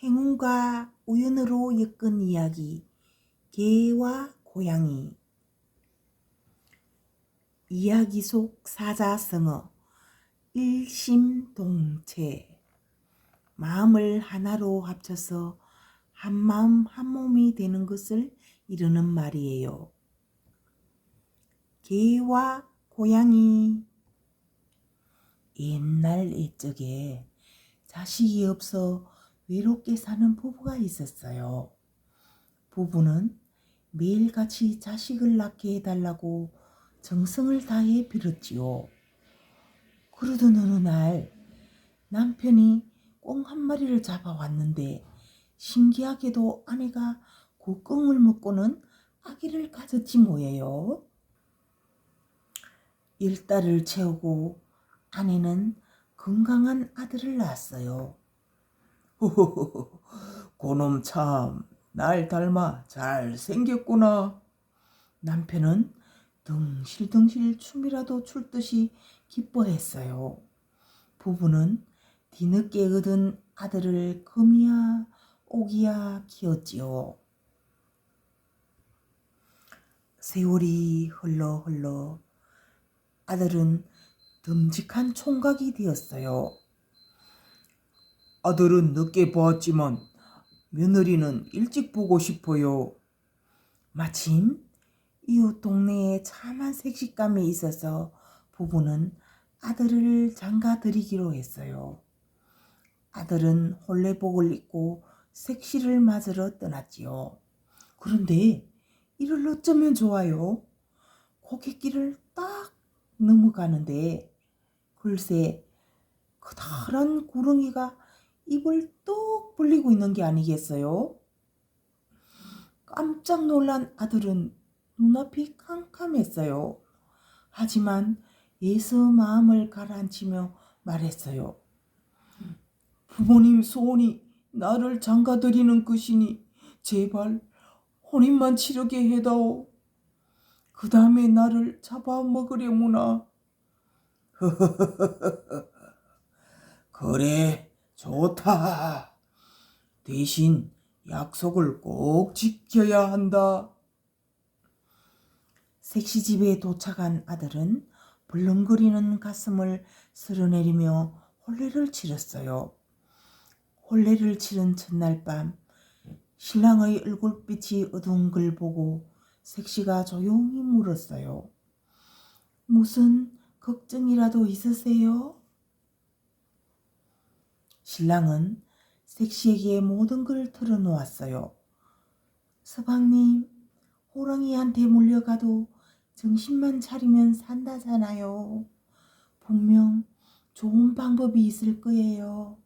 행운과 우연으로 엮은 이야기 개와 고양이. 이야기 속 사자성어 일심동체. 마음을 하나로 합쳐서 한마음 한몸이 되는 것을 이루는 말이에요. 개와 고양이. 옛날 옛적에 자식이 없어 외롭게 사는 부부가 있었어요. 부부는 매일같이 자식을 낳게 해달라고 정성을 다해 빌었지요. 그러던 어느 날 남편이 꽁 한 마리를 잡아왔는데 신기하게도 아내가 그 꽁을 먹고는 아기를 가졌지 뭐예요. 일달을 채우고 아내는 건강한 아들을 낳았어요. 호호호호, 고놈 참, 날 닮아 잘생겼구나. 남편은 덩실덩실 춤이라도 출 듯이 기뻐했어요. 부부는 뒤늦게 얻은 아들을 금이야 오기야 키웠지요. 세월이 흘러 흘러 아들은 듬직한 총각이 되었어요. 아들은 늦게 보았지만 며느리는 일찍 보고 싶어요. 마침 이웃 동네에 참한 색식감이 있어서 부부는 아들을 장가 드리기로 했어요. 아들은 혼례복을 입고 색시를 맞으러 떠났지요. 그런데 이를 어쩌면 좋아요. 고갯길을 딱 넘어가는데 글쎄 커다란 구렁이가 입을 뚝 벌리고 있는 게 아니겠어요? 깜짝 놀란 아들은 눈앞이 캄캄했어요. 하지만 예서 마음을 가라앉히며 말했어요. 부모님 소원이 나를 장가드리는 것이니 제발 혼인만 치르게 해다오. 그 다음에 나를 잡아먹으려무나. 그래, 좋다. 대신 약속을 꼭 지켜야 한다. 색시집에 도착한 아들은 벌렁거리는 가슴을 쓸어내리며 혼례를 치렀어요. 혼례를 치른 첫날 밤 신랑의 얼굴빛이 어두운 걸 보고 색시가 조용히 물었어요. 무슨 걱정이라도 있으세요? 신랑은 색시에게 모든 걸 털어놓았어요. 서방님, 호랑이한테 물려가도 정신만 차리면 산다잖아요. 분명 좋은 방법이 있을 거예요.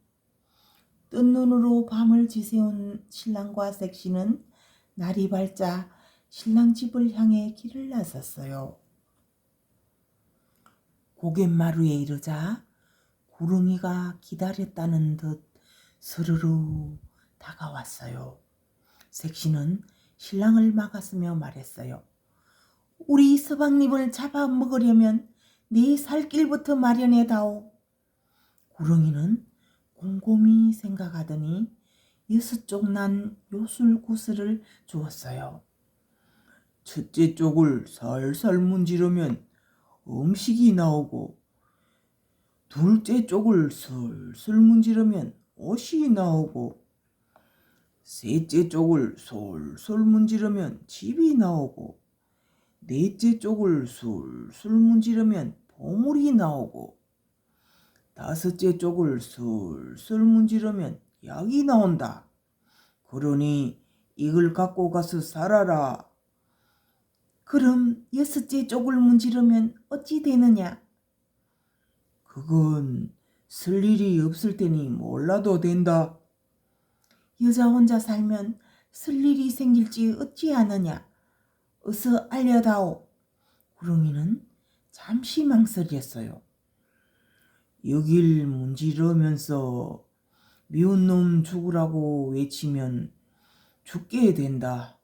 뜬 눈으로 밤을 지새운 신랑과 색시는 날이 밝자 신랑 집을 향해 길을 나섰어요. 고갯마루에 이르자 구릉이가 기다렸다는 듯 스르르 다가왔어요. 색시는 신랑을 막았으며 말했어요. 우리 서방님을 잡아먹으려면 내살 길부터 마련해 다오. 구렁이는 곰곰이 생각하더니 여섯 쪽 난 요술 구슬을 주었어요. 첫째 쪽을 살살 문지르면 음식이 나오고 둘째 쪽을 슬슬 문지르면 옷이 나오고 셋째 쪽을 솔솔 문지르면 집이 나오고 넷째 쪽을 술술 문지르면 보물이 나오고 다섯째 쪽을 술술 문지르면 약이 나온다. 그러니 이걸 갖고 가서 살아라. 그럼 여섯째 쪽을 문지르면 어찌 되느냐? 그건 쓸 일이 없을 테니 몰라도 된다. 여자 혼자 살면 쓸 일이 생길지 어찌 아느냐? 어서 알려다오. 구렁이는 잠시 망설였어요. 여길 문지르면서 미운 놈 죽으라고 외치면 죽게 된다.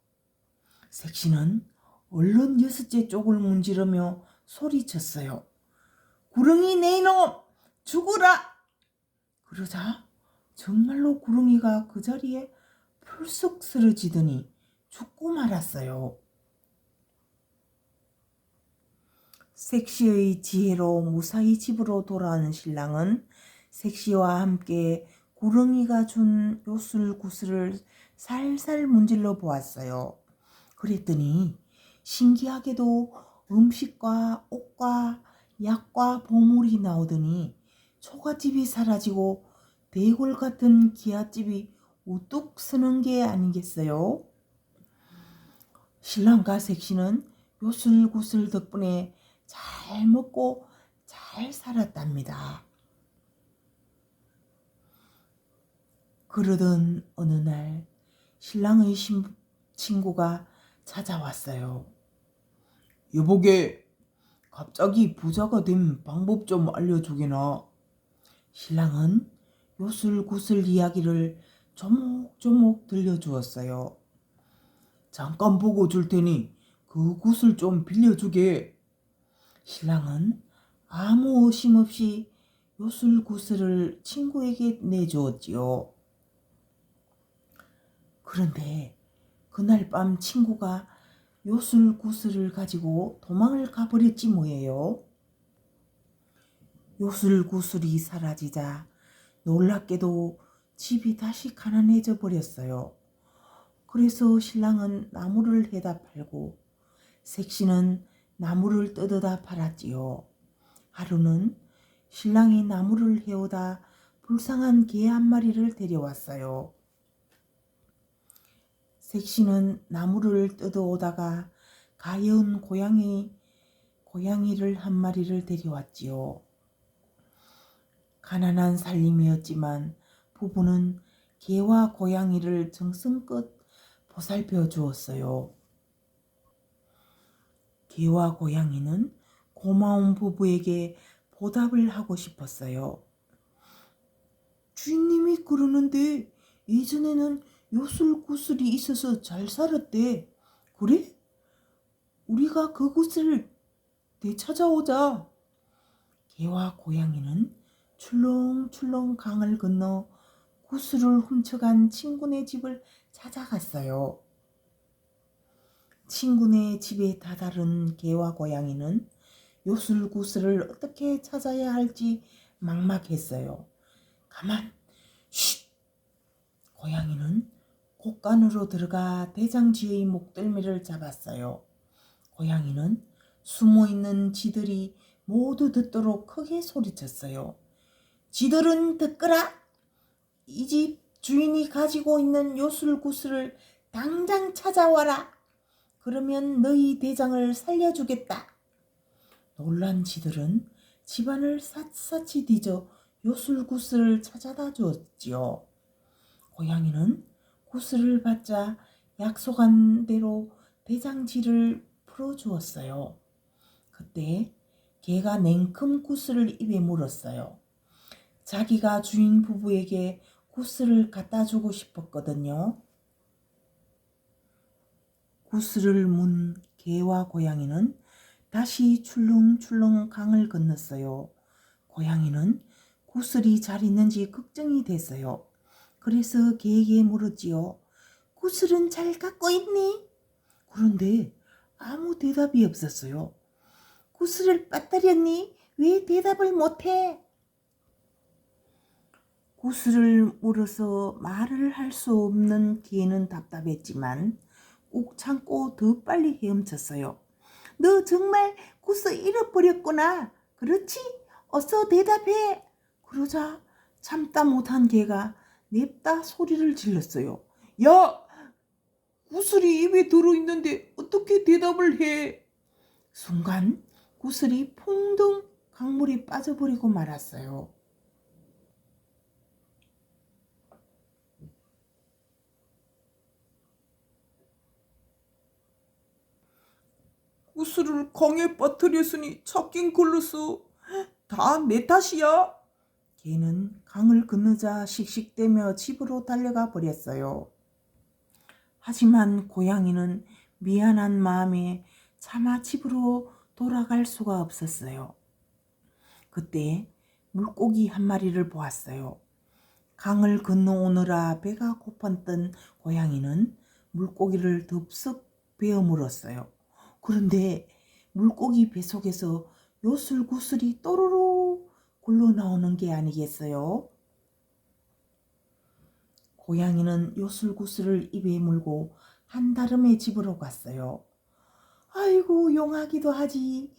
색시는 얼른 여섯째 쪽을 문지르며 소리쳤어요. 구렁이 내 이놈 죽으라! 그러자 정말로 구렁이가 그 자리에 풀썩 쓰러지더니 죽고 말았어요. 섹시의 지혜로 무사히 집으로 돌아오는 신랑은 섹시와 함께 구렁이가 준 요술구슬을 살살 문질러 보았어요. 그랬더니 신기하게도 음식과 옷과 약과 보물이 나오더니 초가집이 사라지고 대골 같은 기아집이 우뚝 서는 게 아니겠어요? 신랑과 섹시는 요술구슬 덕분에 잘 먹고 잘 살았답니다. 그러던 어느 날 신랑의 신- 친구가 찾아왔어요. 여보게 갑자기 부자가 된 방법 좀 알려주게나. 신랑은 요술구슬 이야기를 조목조목 들려주었어요. 잠깐 보고 줄 테니 그 구슬 좀 빌려주게. 신랑은 아무 의심 없이 요술구슬을 친구에게 내주었지요. 그런데 그날 밤 친구가 요술구슬을 가지고 도망을 가버렸지 뭐예요. 요술구슬이 사라지자 놀랍게도 집이 다시 가난해져 버렸어요. 그래서 신랑은 나무를 해다 팔고 색시는 나무를 뜯어다 팔았지요. 하루는 신랑이 나무를 해오다 불쌍한 개 한 마리를 데려왔어요. 색시는 나무를 뜯어오다가 가여운 고양이, 고양이를 한 마리를 데려왔지요. 가난한 살림이었지만 부부는 개와 고양이를 정성껏 보살펴 주었어요. 개와 고양이는 고마운 부부에게 보답을 하고 싶었어요. 주인님이 그러는데 예전에는 요술구슬이 있어서 잘 살았대. 그래? 우리가 그 구슬을 되찾아오자. 개와 고양이는 출렁출렁 강을 건너 구슬을 훔쳐간 친구네 집을 찾아갔어요. 친구네 집에 다다른 개와 고양이는 요술구슬을 어떻게 찾아야 할지 막막했어요. 가만, 쉿! 고양이는 곳간으로 들어가 대장쥐의 목덜미를 잡았어요. 고양이는 숨어 있는 쥐들이 모두 듣도록 크게 소리쳤어요. 쥐들은 듣거라! 이 집 주인이 가지고 있는 요술구슬을 당장 찾아와라! 그러면 너희 대장을 살려주겠다. 놀란 쥐들은 집안을 샅샅이 뒤져 요술구슬을 찾아다 주었지요. 고양이는 구슬을 받자 약속한 대로 대장쥐를 풀어주었어요. 그때 개가 냉큼 구슬을 입에 물었어요. 자기가 주인 부부에게 구슬을 갖다 주고 싶었거든요. 구슬을 문 개와 고양이는 다시 출렁출렁 강을 건넜어요. 고양이는 구슬이 잘 있는지 걱정이 됐어요. 그래서 개에게 물었지요. 구슬은 잘 갖고 있니? 그런데 아무 대답이 없었어요. 구슬을 빠뜨렸니? 왜 대답을 못해? 구슬을 물어서 말을 할 수 없는 개는 답답했지만 꾹 참고 더 빨리 헤엄쳤어요. 너 정말 구슬 잃어버렸구나. 그렇지? 어서 대답해. 그러자 참다 못한 개가 냅다 소리를 질렀어요. 야! 구슬이 입에 들어있는데 어떻게 대답을 해? 순간 구슬이 풍덩 강물에 빠져버리고 말았어요. 구슬을 강에 빠뜨렸으니 찾긴 걸렸어. 다 내 탓이야. 개는 강을 건너자 씩씩대며 집으로 달려가 버렸어요. 하지만 고양이는 미안한 마음에 차마 집으로 돌아갈 수가 없었어요. 그때 물고기 한 마리를 보았어요. 강을 건너오느라 배가 고팠던 고양이는 물고기를 덥석 베어 물었어요. 그런데 물고기 뱃속에서 요술구슬이 또르르 굴러 나오는 게 아니겠어요? 고양이는 요술구슬을 입에 물고 한다름의 집으로 갔어요. 아이고 용하기도 하지.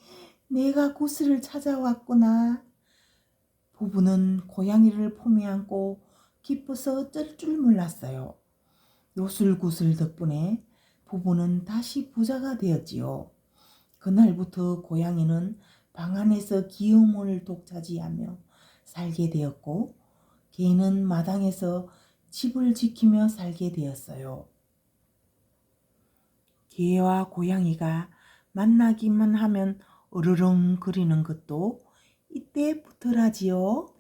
내가 구슬을 찾아왔구나. 부부는 고양이를 품에 안고 기뻐서 어쩔 줄 몰랐어요. 요술구슬 덕분에 부부는 다시 부자가 되었지요. 그날부터 고양이는 방 안에서 기욤을 독차지하며 살게 되었고 개는 마당에서 집을 지키며 살게 되었어요. 개와 고양이가 만나기만 하면 으르렁 거리는 것도 이때부터라지요.